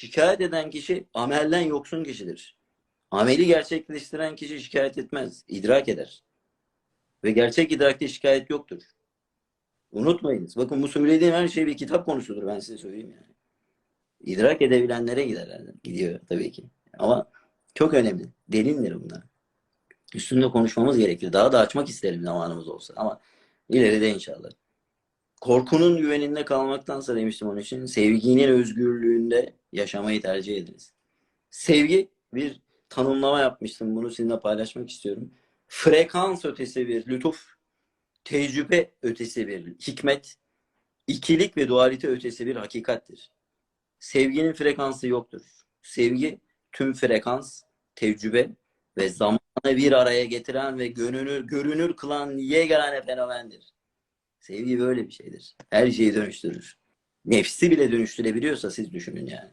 Şikayet eden kişi amelden yoksun kişidir. Ameli gerçekleştiren kişi şikayet etmez, idrak eder. Ve gerçek idrakte şikayet yoktur. Unutmayınız. Bakın bu söylediğim her şey bir kitap konusudur ben size söyleyeyim yani. İdrak edebilenlere gider. yani. Gidiyor tabii ki. Ama çok önemli. Derindir bunlar. Üstünde konuşmamız gerekir. Daha da açmak isterim zamanımız olsa. Ama ileride inşallah. Korkunun güveninde kalmaktansa demiştim onun için sevginin özgürlüğünde yaşamayı tercih ediniz. Sevgi bir tanımlama yapmıştım. Bunu sizinle paylaşmak istiyorum. Frekans ötesi bir lütuf, tecrübe ötesi bir hikmet, ikilik ve dualite ötesi bir hakikattir. Sevginin frekansı yoktur. Sevgi tüm frekans, tecrübe ve zamanı bir araya getiren ve görünür, görünür kılan yegane fenomendir. Sevgi böyle bir şeydir. Her şeyi dönüştürür. Nefsi bile dönüştürebiliyorsa siz düşünün yani.